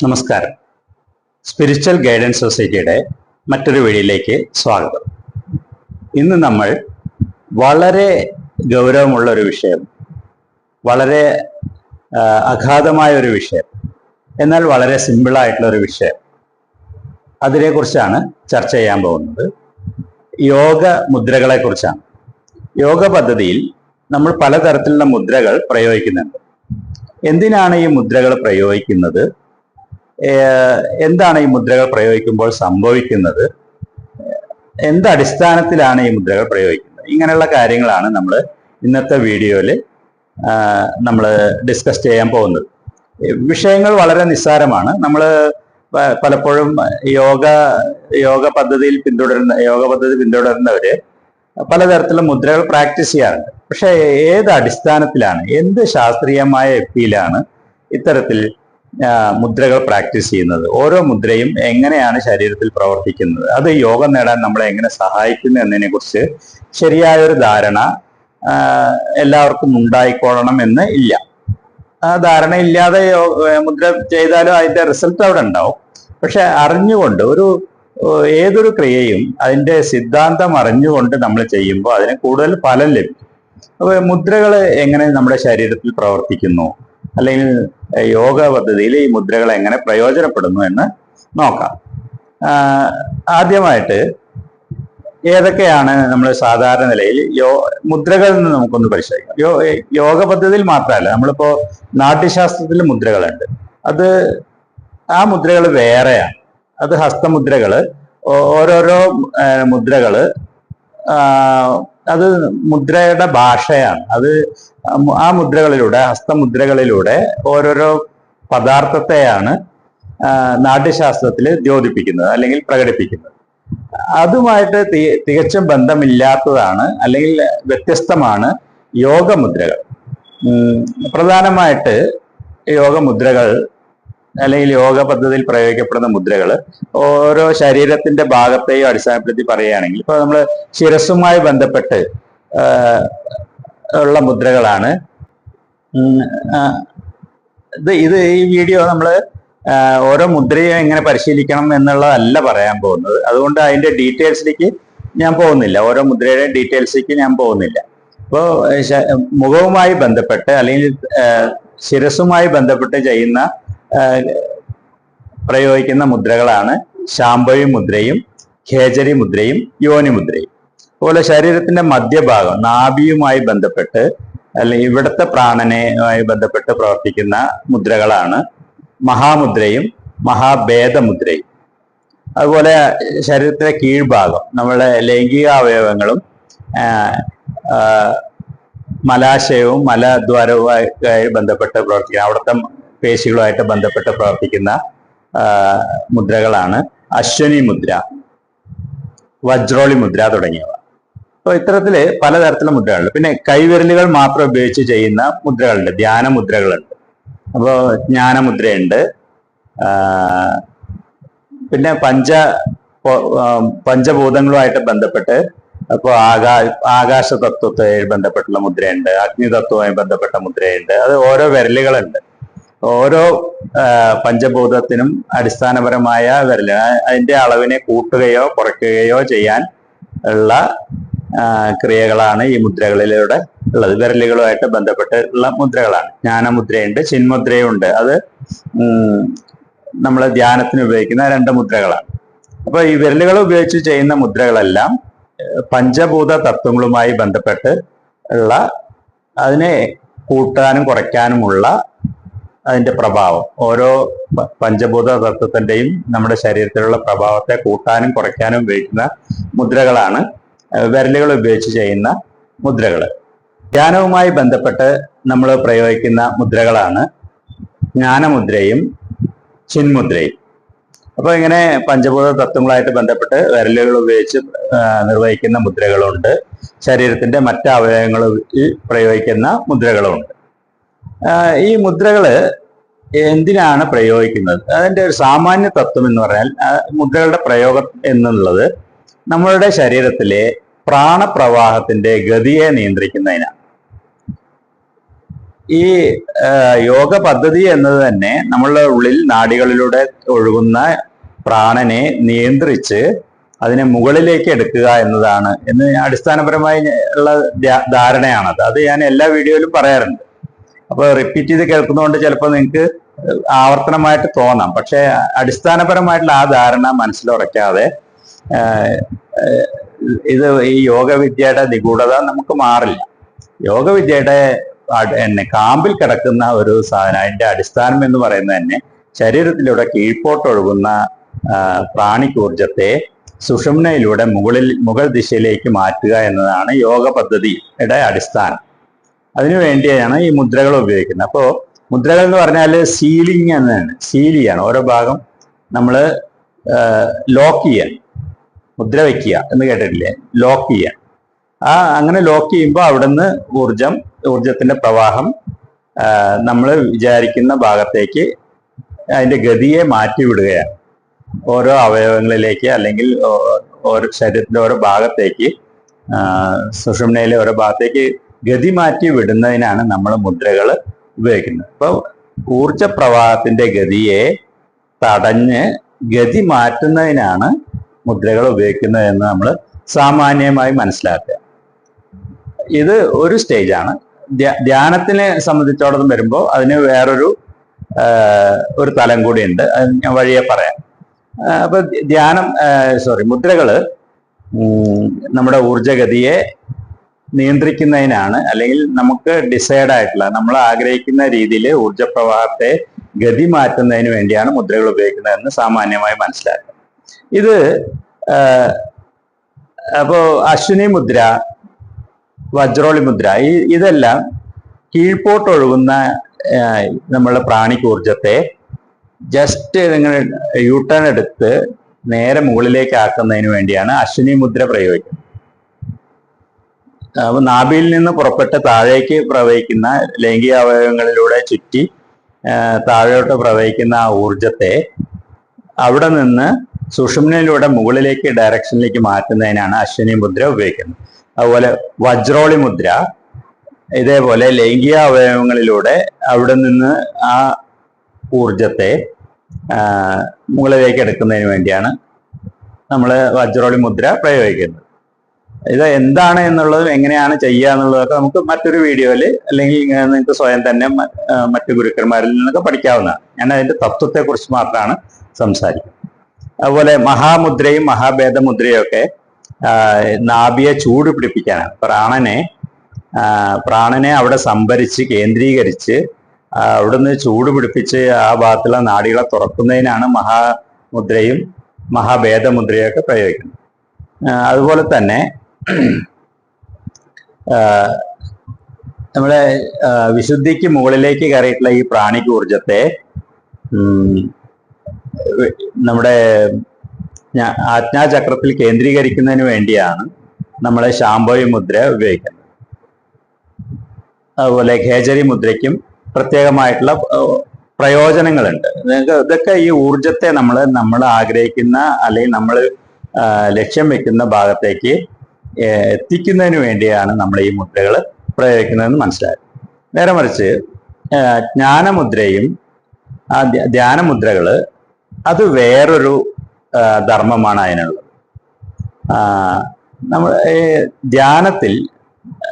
നമസ്കാരം. Spiritual guidance സൊസൈറ്റിയുടെ മറ്റൊരു വീഡിയോയിലേക്ക് സ്വാഗതം. ഇന്ന് നമ്മൾ വളരെ ഗൗരവമുള്ള ഒരു വിഷയം വളരെ അഗാധമായ ഒരു വിഷയം എന്നാൽ വളരെ സിമ്പിളായിട്ടുള്ള ഒരു വിഷയം. അതിനെക്കുറിച്ചാണ് ചർച്ച ചെയ്യാൻ പോകുന്നത്. യോഗ മുദ്രകളെ കുറിച്ചാണ് യോഗ പദ്ധതിയിൽ നമ്മൾ പലതരത്തിലുള്ള മുദ്രകൾ പ്രയോഗിക്കുന്നുണ്ട്. എന്തിനാണ് ഈ മുദ്രകൾ പ്രയോഗിക്കുന്നത്? എന്താണ് ഈ മുദ്രകൾ പ്രയോഗിക്കുമ്പോൾ സംഭവിക്കുന്നത്? എന്ത് അടിസ്ഥാനത്തിലാണ് ഈ മുദ്രകൾ പ്രയോഗിക്കുന്നത്? ഇങ്ങനെയുള്ള കാര്യങ്ങളാണ് നമ്മൾ ഇന്നത്തെ വീഡിയോയിൽ നമ്മൾ ഡിസ്കസ് ചെയ്യാൻ പോകുന്നത്. വിഷയങ്ങൾ വളരെ നിസ്സാരമാണ്. നമ്മൾ പലപ്പോഴും യോഗ യോഗ പദ്ധതിയിൽ പിന്തുടരുന്ന യോഗ പദ്ധതി പിന്തുടരുന്നവര് പലതരത്തിലുള്ള മുദ്രകൾ പ്രാക്ടീസ് ചെയ്യാറുണ്ട്. പക്ഷേ ഏത് അടിസ്ഥാനത്തിലാണ് എന്ത് ശാസ്ത്രീയമായ എപ്പിയിലാണ് ഇത്തരത്തിൽ മുദ്രകൾ പ്രാക്ടീസ് ചെയ്യുന്നത്. ഓരോ മുദ്രയും എങ്ങനെയാണ് ശരീരത്തിൽ പ്രവർത്തിക്കുന്നത്? അത് യോഗം നേടാൻ നമ്മളെ എങ്ങനെ സഹായിക്കുന്നു എന്നതിനെ കുറിച്ച് ശരിയായൊരു ധാരണ എല്ലാവർക്കും ഉണ്ടായിക്കോളണം എന്ന് ഇല്ല. ആ ധാരണ ഇല്ലാതെ മുദ്ര ചെയ്താലും അതിന്റെ റിസൾട്ട് അവിടെ ഉണ്ടാവും. പക്ഷെ അറിഞ്ഞുകൊണ്ട് ഒരു ഏതൊരു ക്രിയയും അതിന്റെ സിദ്ധാന്തം അറിഞ്ഞുകൊണ്ട് നമ്മൾ ചെയ്യുമ്പോൾ അതിന് കൂടുതൽ ഫലം ലഭിക്കും. അപ്പൊ മുദ്രകൾ എങ്ങനെ നമ്മുടെ ശരീരത്തിൽ പ്രവർത്തിക്കുന്നു? അല്ലെങ്കിൽ യോഗ പദ്ധതിയിൽ ഈ മുദ്രകൾ എങ്ങനെ പ്രയോജനപ്പെടുന്നു എന്ന് നോക്കാം. ആദ്യമായിട്ട് ഏതൊക്കെയാണ് നമ്മൾ സാധാരണ നിലയിൽ യോ മുദ്രകളിൽ നിന്ന് നമുക്കൊന്ന് പരിശോധിക്കാം. യോ യോഗ പദ്ധതിയിൽ മാത്രമല്ല നമ്മളിപ്പോ നാട്യശാസ്ത്രത്തിൽ മുദ്രകളുണ്ട്. അത് ആ മുദ്രകൾ വേറെയാണ്. അത് ഹസ്തമുദ്രകൾ ഓ- ഓരോരോ മുദ്രകൾ അത് മുദ്രയുടെ ഭാഷയാണ്. അത് ആ മുദ്രകളിലൂടെ ഹസ്തമുദ്രകളിലൂടെ ഓരോരോ പദാർത്ഥത്തെയാണ് നാട്യശാസ്ത്രത്തിൽ ദ്യോതിപ്പിക്കുന്നത് അല്ലെങ്കിൽ പ്രകടിപ്പിക്കുന്നത്. അതുമായിട്ട് തികച്ചും ബന്ധമില്ലാത്തതാണ് അല്ലെങ്കിൽ വ്യത്യസ്തമാണ് യോഗമുദ്രകൾ. പ്രധാനമായിട്ട് യോഗമുദ്രകൾ അല്ലെങ്കിൽ യോഗ പദ്ധതിയിൽ പ്രയോഗിക്കപ്പെടുന്ന മുദ്രകൾ ഓരോ ശരീരത്തിന്റെ ഭാഗത്തെയും അടിസ്ഥാനപ്പെടുത്തി പറയുകയാണെങ്കിൽ ഇപ്പൊ നമ്മൾ ശിരസുമായി ബന്ധപ്പെട്ട് ഉള്ള മുദ്രകളാണ്. ഇത് ഇത് ഈ വീഡിയോ നമ്മൾ ഓരോ മുദ്രയും എങ്ങനെ പരിശീലിക്കണം എന്നുള്ളതല്ല പറയാൻ പോകുന്നത്. അതുകൊണ്ട് അതിന്റെ ഡീറ്റെയിൽസിലേക്ക് ഞാൻ പോകുന്നില്ല. ഓരോ മുദ്രയുടെയും ഡീറ്റെയിൽസിലേക്ക് ഞാൻ പോകുന്നില്ല. അപ്പോൾ മുഖവുമായി ബന്ധപ്പെട്ട് അല്ലെങ്കിൽ ശിരസുമായി ബന്ധപ്പെട്ട് ചെയ്യുന്ന പ്രയോഗിക്കുന്ന മുദ്രകളാണ് ശാംഭവി മുദ്രയും ഖേജരി മുദ്രയും യോനി മുദ്രയും. അതുപോലെ ശരീരത്തിന്റെ മധ്യഭാഗം നാഭിയുമായി ബന്ധപ്പെട്ട് അല്ലെങ്കിൽ ഇവിടുത്തെ പ്രാണനുമായി ബന്ധപ്പെട്ട് പ്രവർത്തിക്കുന്ന മുദ്രകളാണ് മഹാമുദ്രയും മഹാഭേദമുദ്രയും. അതുപോലെ ശരീരത്തിലെ കീഴ്ഭാഗം നമ്മളെ ലൈംഗിക അവയവങ്ങളും മലാശയവും മലദ്വാരവുമായി ബന്ധപ്പെട്ട് പ്രവർത്തിക്കുക അവിടുത്തെ പേശികളുമായിട്ട് ബന്ധപ്പെട്ട് പ്രവർത്തിക്കുന്ന മുദ്രകളാണ് അശ്വനി മുദ്ര വജ്രോളി മുദ്ര തുടങ്ങിയവ. അപ്പോൾ ഇത്തരത്തിൽ പലതരത്തിലുള്ള മുദ്രകളുണ്ട്. പിന്നെ കൈവിരലുകൾ മാത്രം ഉപയോഗിച്ച് ചെയ്യുന്ന മുദ്രകളുണ്ട്. ധ്യാന മുദ്രകളുണ്ട്. അപ്പോൾ ജ്ഞാനമുദ്രയുണ്ട്. പിന്നെ പഞ്ച പഞ്ചഭൂതങ്ങളുമായിട്ട് ബന്ധപ്പെട്ട് അപ്പോൾ ആകാ ആകാശ തത്വത്തെ ബന്ധപ്പെട്ടുള്ള മുദ്രയുണ്ട്. അഗ്നിതത്വവുമായി ബന്ധപ്പെട്ട മുദ്രയുണ്ട്. അത് ഓരോ വിരലുകളുണ്ട്. ഓരോ പഞ്ചഭൂതത്തിനും അടിസ്ഥാനപരമായ വരല അതിന്റെ അളവിനെ കൂട്ടുകയോ കുറയ്ക്കുകയോ ചെയ്യാൻ ഉള്ള ക്രിയകളാണ് ഈ മുദ്രകളിലൂടെ ഉള്ളത്. വിരലുകളുമായിട്ട് ബന്ധപ്പെട്ടുള്ള മുദ്രകളാണ്. ജ്ഞാനമുദ്രയുണ്ട് ചിന്മുദ്രയുണ്ട്. അത് നമ്മൾ ധ്യാനത്തിന് ഉപയോഗിക്കുന്ന രണ്ട് മുദ്രകളാണ്. അപ്പൊ ഈ വിരലുകൾ ഉപയോഗിച്ച് ചെയ്യുന്ന മുദ്രകളെല്ലാം പഞ്ചഭൂത തത്വങ്ങളുമായി ബന്ധപ്പെട്ട് ഉള്ള അതിനെ കൂട്ടാനും കുറയ്ക്കാനുമുള്ള അതിന്റെ പ്രഭാവം. ഓരോ പഞ്ചഭൂത തത്വത്തിന്റെയും നമ്മുടെ ശരീരത്തിലുള്ള പ്രഭാവത്തെ കൂട്ടാനും കുറയ്ക്കാനും ഉപയോഗിക്കുന്ന മുദ്രകളാണ് വിരലുകൾ ഉപയോഗിച്ച് ചെയ്യുന്ന മുദ്രകൾ ധ്യാനവുമായി ബന്ധപ്പെട്ട് നമ്മൾ പ്രയോഗിക്കുന്ന മുദ്രകളാണ് ജ്ഞാനമുദ്രയും ചിന്മുദ്രയും. അപ്പോൾ ഇങ്ങനെ പഞ്ചഭൂത തത്വങ്ങളായിട്ട് ബന്ധപ്പെട്ട് വിരലുകൾ ഉപയോഗിച്ച് നിർവഹിക്കുന്ന മുദ്രകളുണ്ട്. ശരീരത്തിന്റെ മറ്റ് അവയവങ്ങളിൽ പ്രയോഗിക്കുന്ന മുദ്രകളുമുണ്ട് ആ, ഈ മുദ്രകൾ എന്തിനാണ് പ്രയോഗിക്കുന്നത്? അതിന്റെ ഒരു സാമാന്യ തത്വം എന്ന് പറഞ്ഞാൽ മുദ്രകളുടെ പ്രയോഗം എന്നുള്ളത് നമ്മളുടെ ശരീരത്തിലെ പ്രാണപ്രവാഹത്തിന്റെ ഗതിയെ നിയന്ത്രിക്കുന്നതിനാണ് ഈ യോഗ പദ്ധതി എന്നത് തന്നെ നമ്മളുടെ ഉള്ളിൽ നാടികളിലൂടെ ഒഴുകുന്ന പ്രാണനെ നിയന്ത്രിച്ച് അതിനെ മുകളിലേക്ക് എടുക്കുക എന്നതാണ്. എന്ന് അടിസ്ഥാനപരമായി ഉള്ള ധാരണയാണത്. അത് ഞാൻ എല്ലാ വീഡിയോയിലും പറയാറുണ്ട്. അപ്പൊ റിപ്പീറ്റ് ചെയ്ത് കേൾക്കുന്നതുകൊണ്ട് ചിലപ്പോൾ നിങ്ങൾക്ക് ആവർത്തനമായിട്ട് തോന്നാം. പക്ഷെ അടിസ്ഥാനപരമായിട്ടുള്ള ആ ധാരണ മനസ്സിലുറയ്ക്കാതെ ഇത് ഈ യോഗവിദ്യയുടെ നിഗൂഢത നമുക്ക് മാറില്ല. യോഗവിദ്യയുടെ എന്നെ കാമ്പിൽ കിടക്കുന്ന ഒരു സാധനം അതിന്റെ അടിസ്ഥാനം എന്ന് പറയുന്നത് തന്നെ ശരീരത്തിലൂടെ കീഴ്പോട്ടൊഴുകുന്ന ആ, പ്രാണികൂർജത്തെ സുഷുമ്നയിലൂടെ മുകളിൽ മുകൾ ദിശയിലേക്ക് മാറ്റുക എന്നതാണ് യോഗ പദ്ധതിയുടെ അടിസ്ഥാനം. അതിനു വേണ്ടിയാണ് ഈ മുദ്രകൾ ഉപയോഗിക്കുന്നത്. അപ്പോൾ മുദ്രകൾ എന്ന് പറഞ്ഞാൽ സീലിംഗ് എന്നാണ് സീൽ ചെയ്യാണ്. ഓരോ ഭാഗം നമ്മൾ ലോക്ക് ചെയ്യാൻ മുദ്ര വയ്ക്കുക എന്ന് കേട്ടിട്ടില്ലേ? ലോക്ക് ചെയ്യാൻ ആ അങ്ങനെ ലോക്ക് ചെയ്യുമ്പോൾ അവിടുന്ന് ഊർജം ഊർജത്തിന്റെ പ്രവാഹം നമ്മൾ വിചാരിക്കുന്ന ഭാഗത്തേക്ക് അതിന്റെ ഗതിയെ മാറ്റി വിടുകയാണ് ഓരോ അവയവങ്ങളിലേക്ക് അല്ലെങ്കിൽ ഓരോ ശരീരത്തിന്റെ ഓരോ ഭാഗത്തേക്ക് സുഷുമ്നയിലെ ഓരോ ഭാഗത്തേക്ക് ഗതി മാറ്റി വിടുന്നതിനാണ് നമ്മൾ മുദ്രകൾ ഉപയോഗിക്കുന്നത്. അപ്പോൾ ഊർജ പ്രവാഹത്തിന്റെ ഗതിയെ തടഞ്ഞ് ഗതി മാറ്റുന്നതിനാണ് മുദ്രകൾ ഉപയോഗിക്കുന്നത് എന്ന് നമ്മൾ സാമാന്യമായി മനസ്സിലാക്കുക. ഇത് ഒരു സ്റ്റേജാണ്. ധ്യാനത്തിനെ സംബന്ധിച്ചോടൊന്നും വരുമ്പോൾ അതിന് വേറൊരു ഒരു തലം കൂടിയുണ്ട്. അത് ഞാൻ വഴിയെ പറയാം. അപ്പൊ ധ്യാനം സോറി മുദ്രകൾ നമ്മുടെ ഊർജഗതിയെ നിയന്ത്രിക്കുന്നതിനാണ്. അല്ലെങ്കിൽ നമുക്ക് ഡിസൈഡ് ആയിട്ടുള്ള നമ്മൾ ആഗ്രഹിക്കുന്ന രീതിയിൽ ഊർജപ്രവാഹത്തെ ഗതി മാറ്റുന്നതിന് വേണ്ടിയാണ് മുദ്രകൾ ഉപയോഗിക്കുന്നതെന്ന് സാമാന്യമായി മനസ്സിലാക്കുക ഇത് അപ്പോ അശ്വിനി മുദ്ര വജ്രോളി മുദ്ര ഈ ഇതെല്ലാം കീഴ്പോട്ട് ഒഴുകുന്ന നമ്മളുടെ പ്രാണിക് ഊർജത്തെ ജസ്റ്റ് നിങ്ങൾ യൂട്ടേൺ എടുത്ത് നേരെ മുകളിലേക്ക് ആക്കുന്നതിന് വേണ്ടിയാണ് അശ്വിനി മുദ്ര പ്രയോഗിക്കുന്നത്. നാഭിയിൽ നിന്ന് പുറപ്പെട്ട് താഴേക്ക് പ്രവഹിക്കുന്ന ലൈംഗിക അവയവങ്ങളിലൂടെ ചുറ്റി താഴോട്ട് പ്രവഹിക്കുന്ന ആ ഊർജത്തെ അവിടെ നിന്ന് സുഷുമ്നയിലൂടെ മുകളിലേക്ക് ഡയറക്ഷനിലേക്ക് മാറ്റുന്നതിനാണ് അശ്വിനി മുദ്ര ഉപയോഗിക്കുന്നത്. അതുപോലെ വജ്രോളി മുദ്ര ഇതേപോലെ ലൈംഗിക അവയവങ്ങളിലൂടെ അവിടെ നിന്ന് ആ ഊർജത്തെ മുകളിലേക്ക് എടുക്കുന്നതിന് വേണ്ടിയാണ് നമ്മൾ വജ്രോളി മുദ്ര പ്രയോഗിക്കുന്നത്. ഇത് എന്താണ് എന്നുള്ളതും എങ്ങനെയാണ് ചെയ്യുക എന്നുള്ളതൊക്കെ നമുക്ക് മറ്റൊരു വീഡിയോയിൽ അല്ലെങ്കിൽ നിങ്ങൾക്ക് സ്വയം തന്നെ മറ്റു ഗുരുക്കന്മാരിൽ നിന്നൊക്കെ പഠിക്കാവുന്നതാണ്. ഞാൻ അതിന്റെ തത്വത്തെ കുറിച്ച് മാത്രമാണ് സംസാരിക്കുന്നത്. അതുപോലെ മഹാമുദ്രയും മഹാഭേദമുദ്രയും ഒക്കെ ആ, നാഭിയെ ചൂട് പിടിപ്പിക്കാനാണ്. പ്രാണനെ പ്രാണനെ അവിടെ സംഭരിച്ച് കേന്ദ്രീകരിച്ച് അവിടുന്ന് ചൂട് പിടിപ്പിച്ച് ആ ഭാഗത്തുള്ള നാടികളെ തുറക്കുന്നതിനാണ് മഹാമുദ്രയും മഹാഭേദമുദ്രയൊക്കെ പ്രയോഗിക്കുന്നത്. അതുപോലെ തന്നെ നമ്മുടെ വിശുദ്ധിക്ക് മുകളിലേക്ക് കയറിയിട്ടുള്ള ഈ പ്രാണിക ഊർജത്തെ നമ്മുടെ ആജ്ഞാചക്രത്തിൽ കേന്ദ്രീകരിക്കുന്നതിന് വേണ്ടിയാണ് നമ്മൾ ശാംഭവി മുദ്ര ഉപയോഗിക്കുന്നത്. അതുപോലെ ഖേജരി മുദ്രയ്ക്കും പ്രത്യേകമായിട്ടുള്ള പ്രയോജനങ്ങളുണ്ട്. ഇതൊക്കെ ഈ ഊർജത്തെ നമ്മൾ നമ്മൾ ആഗ്രഹിക്കുന്ന അല്ലെങ്കിൽ നമ്മൾ ലക്ഷ്യം വെക്കുന്ന ഭാഗത്തേക്ക് എത്തിക്കുന്നതിന് വേണ്ടിയാണ് നമ്മൾ ഈ മുദ്രകൾ പ്രയോഗിക്കുന്നതെന്ന് മനസ്സിലായത് നേരെ മറിച്ച് ജ്ഞാനമുദ്രയും ആ ധ്യ- ധ്യാനമുദ്രകൾ അത് വേറൊരു ധർമ്മമാണ് അതിനുള്ളത്. നമ്മൾ ധ്യാനത്തിൽ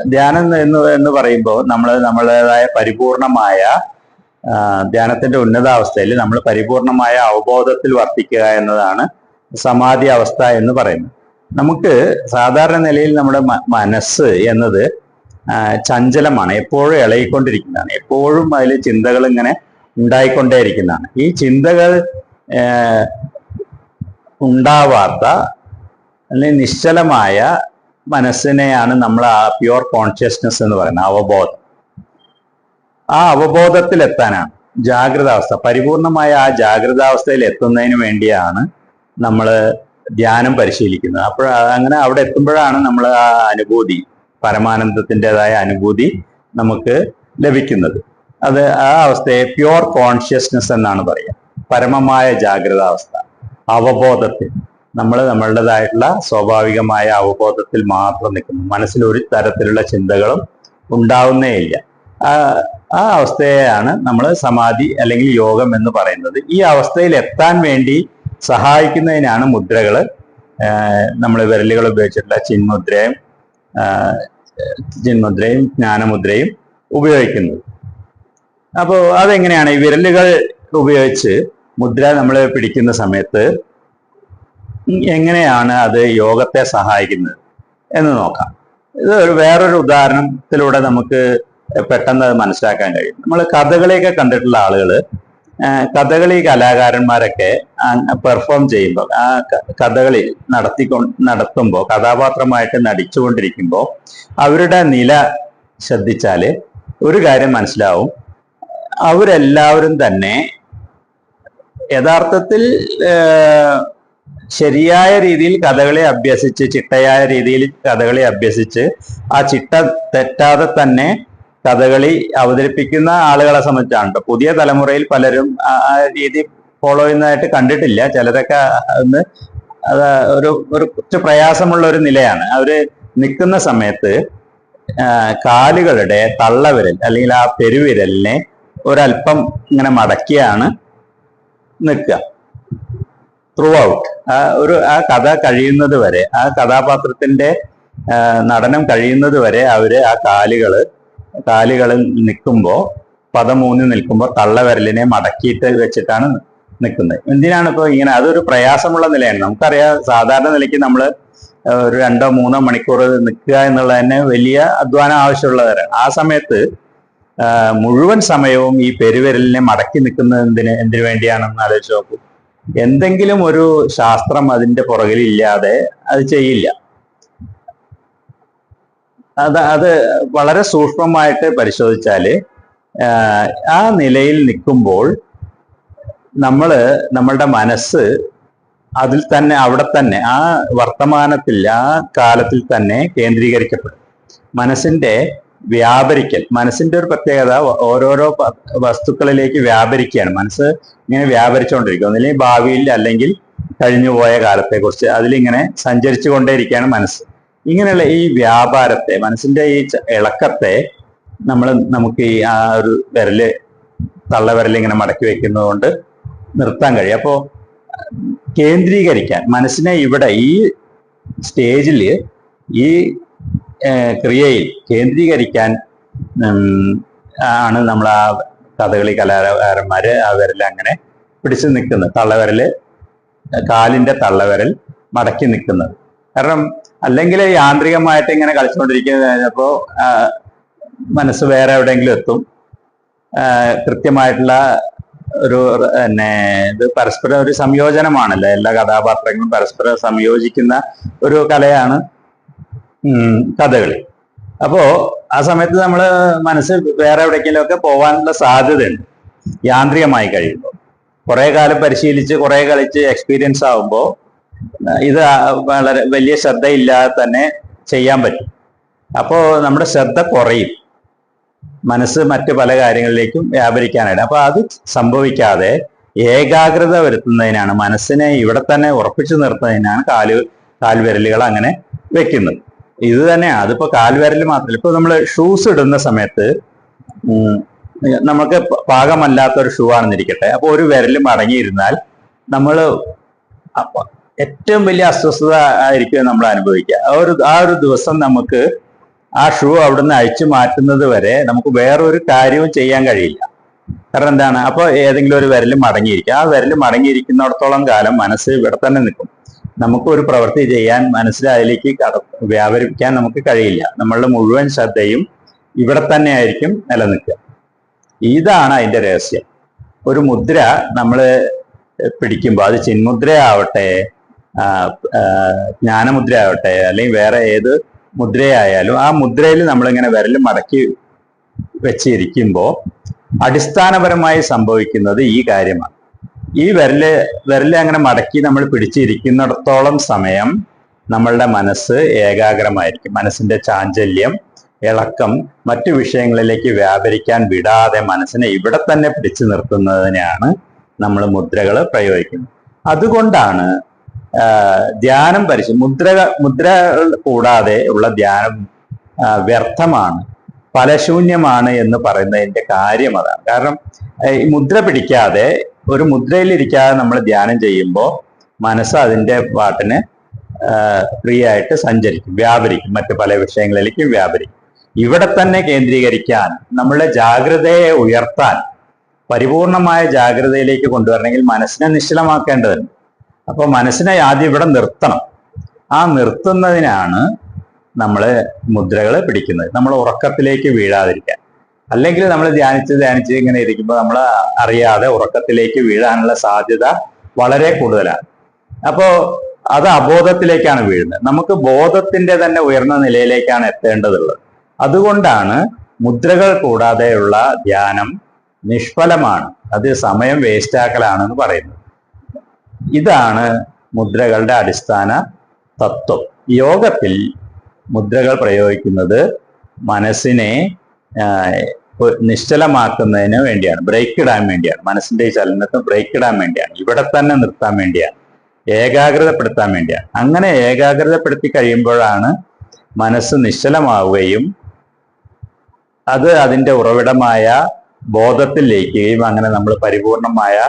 ധ്യാനം എന്ന് എന്ന് പറയുമ്പോൾ നമ്മൾ നമ്മളേതായ പരിപൂർണമായ ധ്യാനത്തിന്റെ ഉന്നതാവസ്ഥയിൽ നമ്മൾ പരിപൂർണമായ അവബോധത്തിൽ വർത്തിക്കുക എന്നതാണ് സമാധി അവസ്ഥ എന്ന് പറയുന്നത്. നമുക്ക് സാധാരണ നിലയിൽ നമ്മുടെ മനസ്സ് എന്നത് ചഞ്ചലമാണ്. എപ്പോഴും ഇളകിക്കൊണ്ടിരിക്കുന്നതാണ്. എപ്പോഴും അതിൽ ചിന്തകൾ ഇങ്ങനെ ഉണ്ടായിക്കൊണ്ടേയിരിക്കുന്നതാണ്. ഈ ചിന്തകൾ ഉണ്ടാവാത്ത അല്ലെങ്കിൽ നിശ്ചലമായ മനസ്സിനെയാണ് നമ്മൾ ആ പ്യുവർ കോൺഷ്യസ്നെസ് എന്ന് പറയുന്നത് അവബോധം. ആ അവബോധത്തിൽ എത്താനാണ് ജാഗ്രതാവസ്ഥ. പരിപൂർണമായ ആ ജാഗ്രതാവസ്ഥയിൽ എത്തുന്നതിന് വേണ്ടിയാണ് നമ്മൾ ധ്യാനം പരിശീലിക്കുന്നത്. അപ്പോൾ അങ്ങനെ അവിടെ എത്തുമ്പോഴാണ് നമ്മൾ ആ അനുഭൂതി പരമാനന്ദത്തിന്റെതായ അനുഭൂതി നമുക്ക് ലഭിക്കുന്നത്. അത് ആ അവസ്ഥയെ പ്യുവർ കോൺഷ്യസ്നെസ് എന്നാണ് പറയുക. പരമമായ ജാഗ്രതാവസ്ഥ. അവബോധത്തിൽ. നമ്മൾ നമ്മളുടേതായിട്ടുള്ള സ്വാഭാവികമായ അവബോധത്തിൽ മാത്രം നിൽക്കുന്നു. മനസ്സിൽ ഒരു തരത്തിലുള്ള ചിന്തകളും ഉണ്ടാവുന്നേ ഇല്ല ആ ആ അവസ്ഥയെയാണ് നമ്മൾ സമാധി അല്ലെങ്കിൽ യോഗം എന്ന് പറയുന്നത്. ഈ അവസ്ഥയിൽ എത്താൻ വേണ്ടി സഹായിക്കുന്നതിനാണ് മുദ്രകൾ നമ്മൾ വിരലുകൾ ഉപയോഗിച്ചിട്ടുള്ള ചിന്മുദ്രയും ചിന്മുദ്രയും ജ്ഞാനമുദ്രയും ഉപയോഗിക്കുന്നത് അപ്പോൾ അതെങ്ങനെയാണ്? ഈ വിരലുകൾ ഉപയോഗിച്ച് മുദ്ര നമ്മൾ പിടിക്കുന്ന സമയത്ത് എങ്ങനെയാണ് അത് യോഗത്തെ സഹായിക്കുന്നത് എന്ന് നോക്കാം. ഇത് ഒരു വേറൊരു ഉദാഹരണത്തിലൂടെ നമുക്ക് പെട്ടെന്ന് അത് മനസ്സിലാക്കാൻ കഴിയും. നമ്മൾ കഥകളിയൊക്കെ കണ്ടിട്ടുള്ള ആളുകൾ കഥകളി കലാകാരന്മാരൊക്കെ പെർഫോം ചെയ്യുമ്പോൾ ആ കഥകളി നടത്തിക്കൊ നടത്തുമ്പോൾ കഥാപാത്രമായിട്ട് നടിച്ചുകൊണ്ടിരിക്കുമ്പോൾ അവരുടെ നില ശ്രദ്ധിച്ചാൽ ഒരു കാര്യം മനസ്സിലാവും. അവരെല്ലാവരും തന്നെ യഥാർത്ഥത്തിൽ ശരിയായ രീതിയിൽ കഥകളി അഭ്യസിച്ച് ചിട്ടയായ രീതിയിൽ കഥകളി അഭ്യസിച്ച് ആ ചിട്ട തെറ്റാതെ തന്നെ കഥകളി അവതരിപ്പിക്കുന്ന ആളുകളെ സംബന്ധിച്ചാണ്. പുതിയ തലമുറയിൽ പലരും ആ രീതി ഫോളോ ചെയ്യുന്നതായിട്ട് കണ്ടിട്ടില്ല. ചിലരൊക്കെ ഒന്ന് അത് ഒരു ഒരു കുറച്ച് പ്രയാസമുള്ള ഒരു നിലയാണ്. അവർ നിൽക്കുന്ന സമയത്ത് കാലുകളുടെ തള്ളവിരൽ അല്ലെങ്കിൽ ആ പെരുവിരലിനെ ഒരല്പം ഇങ്ങനെ മടക്കിയാണ് നിൽക്കുക. ത്രൂ ഔട്ട് ആ ഒരു ആ കഥ കഴിയുന്നത് വരെ ആ കഥാപാത്രത്തിന്റെ നടനം കഴിയുന്നത് വരെ അവർ ആ കാലുകൾ കാലുകൾ നിൽക്കുമ്പോൾ പതമൂന്നിൽ നിൽക്കുമ്പോൾ തള്ളവിരലിനെ മടക്കിയിട്ട് വെച്ചിട്ടാണ് നിൽക്കുന്നത്. എന്തിനാണ് ഇപ്പോൾ ഇങ്ങനെ? അതൊരു പ്രയാസമുള്ള നിലയാണ്. നമുക്കറിയാം സാധാരണ നിലയ്ക്ക് നമ്മൾ ഒരു രണ്ടോ മൂന്നോ മണിക്കൂർ നിൽക്കുക എന്നുള്ളത് തന്നെ വലിയ അധ്വാനം ആവശ്യമുള്ളവരാണ് ആ സമയത്ത് മുഴുവൻ സമയവും ഈ പെരുവിരലിനെ മടക്കി നിൽക്കുന്നത് എന്തിന് എന്തിനു വേണ്ടിയാണെന്ന് ആലോചിച്ച് നോക്കൂ. എന്തെങ്കിലും ഒരു ശാസ്ത്രം അതിന്റെ പുറകിൽ ഇല്ലാതെ അത് ചെയ്യില്ല. അത് അത് വളരെ സൂക്ഷ്മമായിട്ട് പരിശോധിച്ചാൽ ആ നിലയിൽ നിൽക്കുമ്പോൾ നമ്മൾ നമ്മളുടെ മനസ്സ് അതിൽ തന്നെ അവിടെ തന്നെ ആ വർത്തമാനത്തിൽ ആ കാലത്തിൽ തന്നെ കേന്ദ്രീകരിക്കപ്പെടും. മനസ്സിന്റെ വ്യാപരിക്കൽ മനസ്സിന്റെ ഒരു പ്രത്യേകത ഓരോരോ വസ്തുക്കളിലേക്ക് വ്യാപരിക്കുകയാണ്. മനസ്സ് ഇങ്ങനെ വ്യാപരിച്ചുകൊണ്ടിരിക്കും. അല്ലെങ്കിൽ ഭാവിയിൽ അല്ലെങ്കിൽ കഴിഞ്ഞുപോയ കാലത്തെക്കുറിച്ച് അതിലിങ്ങനെ സഞ്ചരിച്ചു കൊണ്ടേയിരിക്കുകയാണ് മനസ്സ്. ഇങ്ങനെയുള്ള ഈ വ്യാപാരത്തെ മനസ്സിന്റെ ഈ ഇളക്കത്തെ നമ്മൾ നമുക്ക് ഈ ആ ഒരു വിരൽ തള്ളവിരൽ ഇങ്ങനെ മടക്കി വെക്കുന്നത് കൊണ്ട് നിർത്താൻ കഴിയും. അപ്പോ കേന്ദ്രീകരിക്കാൻ മനസ്സിനെ ഇവിടെ ഈ സ്റ്റേജിൽ ഈ ക്രിയയിൽ കേന്ദ്രീകരിക്കാൻ ആണ് നമ്മൾ ആ കഥകളി കലാകാരന്മാര് ആ വിരൽ അങ്ങനെ പിടിച്ചു നിൽക്കുന്നത്. തള്ളവിരൽ കാലിന്റെ തള്ളവിരൽ മടക്കി നിൽക്കുന്നത്. കാരണം അല്ലെങ്കിൽ യാന്ത്രികമായിട്ട് ഇങ്ങനെ കളിച്ചുകൊണ്ടിരിക്കുന്നത് ആ, മനസ്സ് വേറെ എവിടെയെങ്കിലും എത്തും. കൃത്യമായിട്ടുള്ള ഒരു പിന്നെ ഇത് പരസ്പരം ഒരു സംയോജനമാണല്ലോ. എല്ലാ കഥാപാത്രങ്ങളും പരസ്പരം സംയോജിക്കുന്ന ഒരു കലയാണ് കഥകളി. അപ്പോ ആ സമയത്ത് നമ്മൾ മനസ്സ് വേറെ എവിടേക്കെങ്കിലും ഒക്കെ പോകാനുള്ള സാധ്യതയുണ്ട്. യാന്ത്രികമായി കഴിയുമ്പോൾ കുറെ കാലം പരിശീലിച്ച് കുറെ കളിച്ച് എക്സ്പീരിയൻസ് ആവുമ്പോൾ ഇത് വളരെ വലിയ ശ്രദ്ധയില്ലാതെ തന്നെ ചെയ്യാൻ പറ്റും. അപ്പോൾ നമ്മുടെ ശ്രദ്ധ കുറയും. മനസ്സ് മറ്റു പല കാര്യങ്ങളിലേക്കും വ്യാപരിക്കാനായിട്ട്. അപ്പോൾ അത് സംഭവിക്കാതെ ഏകാഗ്രത വരുത്തുന്നതിനാണ് മനസ്സിനെ ഇവിടെ തന്നെ ഉറപ്പിച്ചു നിർത്തുന്നതിനാണ് കാൽ കാൽവിരലുകൾ അങ്ങനെ വെക്കുന്നത്. ഇത് തന്നെയാണ്. അതിപ്പോ കാൽവിരൽ മാത്രമല്ല. ഇപ്പൊ നമ്മൾ ഷൂസ് ഇടുന്ന സമയത്ത് നമുക്ക് പാകമല്ലാത്ത ഒരു ഷൂ ആണെന്നിരിക്കട്ടെ. അപ്പോൾ ഒരു വിരൽ മടങ്ങിയിരുന്നാൽ നമ്മൾ ഏറ്റവും വലിയ അസ്വസ്ഥത ആയിരിക്കും നമ്മൾ അനുഭവിക്കുക. ആ ഒരു ആ ഒരു ദിവസം നമുക്ക് ആ ഷൂ അവിടുന്ന് അഴിച്ചു മാറ്റുന്നത് വരെ നമുക്ക് വേറൊരു കാര്യവും ചെയ്യാൻ കഴിയില്ല. കാരണം എന്താണ്? അപ്പോൾ ഏതെങ്കിലും ഒരു വിരൽ മടങ്ങിയിരിക്കും. ആ വിരൽ മടങ്ങിയിരിക്കുന്നിടത്തോളം കാലം മനസ്സ് ഇവിടെ തന്നെ നിൽക്കും. നമുക്ക് ഒരു പ്രവൃത്തി ചെയ്യാൻ മനസ്സിൽ അതിലേക്ക് കട വ്യാപരിപ്പിക്കാൻ നമുക്ക് കഴിയില്ല. നമ്മളുടെ മുഴുവൻ ശ്രദ്ധയും ഇവിടെ തന്നെ ആയിരിക്കും നിലനിൽക്കുക. ഇതാണ് അതിന്റെ രഹസ്യം. ഒരു മുദ്ര നമ്മൾ പിടിക്കുമ്പോൾ അത് ചിന്മുദ്ര ആവട്ടെ ആ, ആ, ജ്ഞാനമുദ്ര ആവട്ടെ അല്ലെങ്കിൽ വേറെ ഏത് മുദ്രയായാലും ആ മുദ്രയിൽ നമ്മളിങ്ങനെ വിരൽ മടക്കി വെച്ചിരിക്കുമ്പോൾ അടിസ്ഥാനപരമായി സംഭവിക്കുന്നത് ഈ കാര്യമാണ്. ഈ വിരൽ വിരൽ അങ്ങനെ മടക്കി നമ്മൾ പിടിച്ചിരിക്കുന്നിടത്തോളം സമയം നമ്മളുടെ മനസ്സ് ഏകാഗ്രമായിരിക്കും. മനസ്സിന്റെ ചാഞ്ചല്യം ഇളക്കം മറ്റു വിഷയങ്ങളിലേക്ക് വ്യാപരിക്കാൻ വിടാതെ മനസ്സിനെ ഇവിടെ തന്നെ പിടിച്ചു നിർത്തുന്നതിനെയാണ് നമ്മൾ മുദ്രകൾ പ്രയോഗിക്കുന്നത്. അതുകൊണ്ടാണ് ധ്യാനം പരിശീലനം മുദ്ര മുദ്ര കൂടാതെ ഉള്ള ധ്യാനം വ്യർത്ഥമാണ്. ഫലശൂന്യമാണ് എന്ന് പറയുന്നതിന്റെ കാര്യം അതാണ്. കാരണം ഈ മുദ്ര പിടിക്കാതെ ഒരു മുദ്രയിലിരിക്കാതെ നമ്മൾ ധ്യാനം ചെയ്യുമ്പോൾ മനസ്സ് അതിന്റെ പാട്ടിന് ഫ്രീ ആയിട്ട് സഞ്ചരിക്കും വ്യാപരിക്കും. മറ്റു പല വിഷയങ്ങളിലേക്കും വ്യാപരിക്കും. ഇവിടെ തന്നെ കേന്ദ്രീകരിക്കാൻ നമ്മളുടെ ജാഗ്രതയെ ഉയർത്താൻ പരിപൂർണമായ ജാഗ്രതയിലേക്ക് കൊണ്ടുവരണമെങ്കിൽ മനസ്സിനെ നിശ്ചലമാക്കേണ്ടതുണ്ട്. അപ്പൊ മനസ്സിനെ ആദ്യം ഇവിടെ നിർത്തണം. ആ നിർത്തുന്നതിനാണ് നമ്മൾ മുദ്രകൾ പിടിക്കുന്നത്. നമ്മൾ ഉറക്കത്തിലേക്ക് വീഴാതിരിക്കാൻ. അല്ലെങ്കിൽ നമ്മൾ ധ്യാനിച്ച് ധ്യാനിച്ച് ഇങ്ങനെ ഇരിക്കുമ്പോൾ നമ്മൾ അറിയാതെ ഉറക്കത്തിലേക്ക് വീഴാനുള്ള സാധ്യത വളരെ കൂടുതലാണ്. അപ്പോ അത് അബോധത്തിലേക്കാണ് വീഴുന്നത്. നമുക്ക് ബോധത്തിന്റെ തന്നെ ഉയർന്ന നിലയിലേക്കാണ് എത്തേണ്ടതുള്ളത്. അതുകൊണ്ടാണ് മുദ്രകൾ കൂടാതെയുള്ള ധ്യാനം നിഷ്ഫലമാണ്. അത് സമയം വേസ്റ്റാക്കലാണെന്ന് പറയുന്നത്. ഇതാണ് മുദ്രകളുടെ അടിസ്ഥാന തത്വം. യോഗത്തിൽ മുദ്രകൾ പ്രയോഗിക്കുന്നത് മനസ്സിനെ നിശ്ചലമാക്കുന്നതിന് വേണ്ടിയാണ്. ബ്രേക്ക് ഇടാൻ വേണ്ടിയാണ്. മനസ്സിന്റെ ഈ ചലനത്തെ ബ്രേക്ക് ഇടാൻ വേണ്ടിയാണ്. ഇവിടെ തന്നെ നിർത്താൻ വേണ്ടിയാണ്. ഏകാഗ്രതപ്പെടുത്താൻ വേണ്ടിയാണ്. അങ്ങനെ ഏകാഗ്രതപ്പെടുത്തി കഴിയുമ്പോഴാണ് മനസ്സ് നിശ്ചലമാവുകയും അത് അതിന്റെ ഉറവിടമായ ബോധത്തിൽ ലയിക്കുകയും അങ്ങനെ നമ്മൾ പരിപൂർണമായ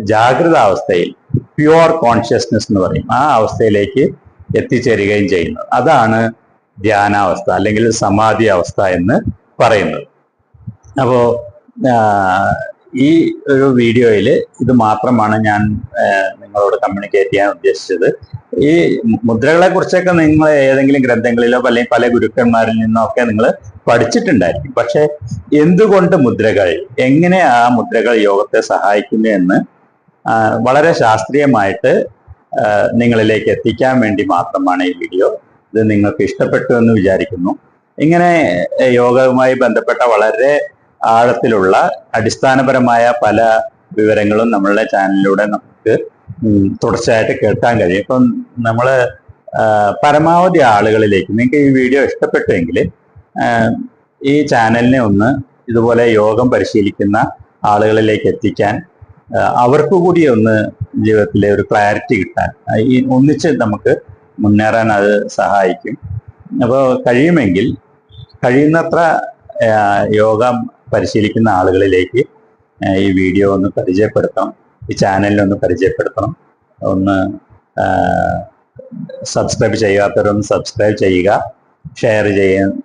ജാഗ്രത അവസ്ഥയിൽ പ്യുവർ കോൺഷ്യസ്നെസ് എന്ന് പറയും. ആ അവസ്ഥയിലേക്ക് എത്തിച്ചേരുകയും ചെയ്യുന്നത്. അതാണ് ധ്യാനാവസ്ഥ അല്ലെങ്കിൽ സമാധി അവസ്ഥ എന്ന് പറയുന്നത്. അപ്പോ ഈ ഒരു വീഡിയോയിൽ ഇത് മാത്രമാണ് ഞാൻ നിങ്ങളോട് കമ്മ്യൂണിക്കേറ്റ് ചെയ്യാൻ ഉദ്ദേശിച്ചത്. ഈ മുദ്രകളെ കുറിച്ചൊക്കെ നിങ്ങൾ ഏതെങ്കിലും ഗ്രന്ഥങ്ങളിലോ അല്ലെങ്കിൽ പല ഗുരുക്കന്മാരിൽ നിന്നോ ഒക്കെ നിങ്ങൾ പഠിച്ചിട്ടുണ്ടായിരിക്കും. പക്ഷെ എന്തുകൊണ്ട് മുദ്രകൾ? എങ്ങനെ ആ മുദ്രകൾ യോഗത്തെ സഹായിക്കുന്നു എന്ന് വളരെ ശാസ്ത്രീയമായിട്ട് നിങ്ങളിലേക്ക് എത്തിക്കാൻ വേണ്ടി മാത്രമാണ് ഈ വീഡിയോ. ഇത് നിങ്ങൾക്ക് ഇഷ്ടപ്പെട്ടു എന്ന് വിചാരിക്കുന്നു. ഇങ്ങനെ യോഗവുമായി ബന്ധപ്പെട്ട വളരെ ആഴത്തിലുള്ള അടിസ്ഥാനപരമായ പല വിവരങ്ങളും നമ്മളുടെ ചാനലിലൂടെ നമുക്ക് തുടർച്ചയായിട്ട് കേൾക്കാൻ കഴിയും. ഇപ്പം നമ്മൾ പരമാവധി ആളുകളിലേക്ക് നിങ്ങൾക്ക് ഈ വീഡിയോ ഇഷ്ടപ്പെട്ടുവെങ്കിൽ ഈ ചാനലിനെ ഒന്ന് ഇതുപോലെ യോഗം പരിശീലിക്കുന്ന ആളുകളിലേക്ക് എത്തിക്കാൻ അവർക്ക് കൂടി ഒന്ന് ജീവിതത്തിലെ ഒരു ക്ലാരിറ്റി കിട്ടാൻ. ഈ ഒന്നിച്ച് നമുക്ക് മുന്നേറാൻ അത് സഹായിക്കും. അപ്പോൾ കഴിയുമെങ്കിൽ കഴിയുന്നത്ര യോഗം പരിശീലിക്കുന്ന ആളുകളിലേക്ക് ഈ വീഡിയോ ഒന്ന് പരിചയപ്പെടുത്തണം ഈ ചാനലിനൊന്ന് പരിചയപ്പെടുത്തണം. ഒന്ന് സബ്സ്ക്രൈബ് ചെയ്യാത്തവരൊന്ന് സബ്സ്ക്രൈബ് ചെയ്യുക ഷെയർ ചെയ്യാൻ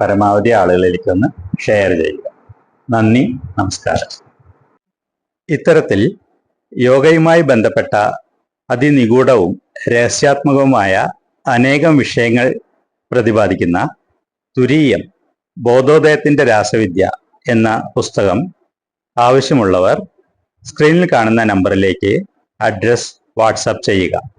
പരമാവധി ആളുകളിലേക്ക് ഒന്ന് ഷെയർ ചെയ്യുക. നന്ദി നമസ്കാരം. ഇത്തരത്തിൽ യോഗയുമായി ബന്ധപ്പെട്ട അതിനിഗൂഢവും രഹസ്യാത്മകവുമായ അനേകം വിഷയങ്ങൾ പ്രതിപാദിക്കുന്ന തുരീയം ബോധോദയത്തിന്റെ രാസവിദ്യ എന്ന പുസ്തകം ആവശ്യമുള്ളവർ സ്ക്രീനിൽ കാണുന്ന നമ്പറിലേക്ക് അഡ്രസ് വാട്സാപ്പ് ചെയ്യുക.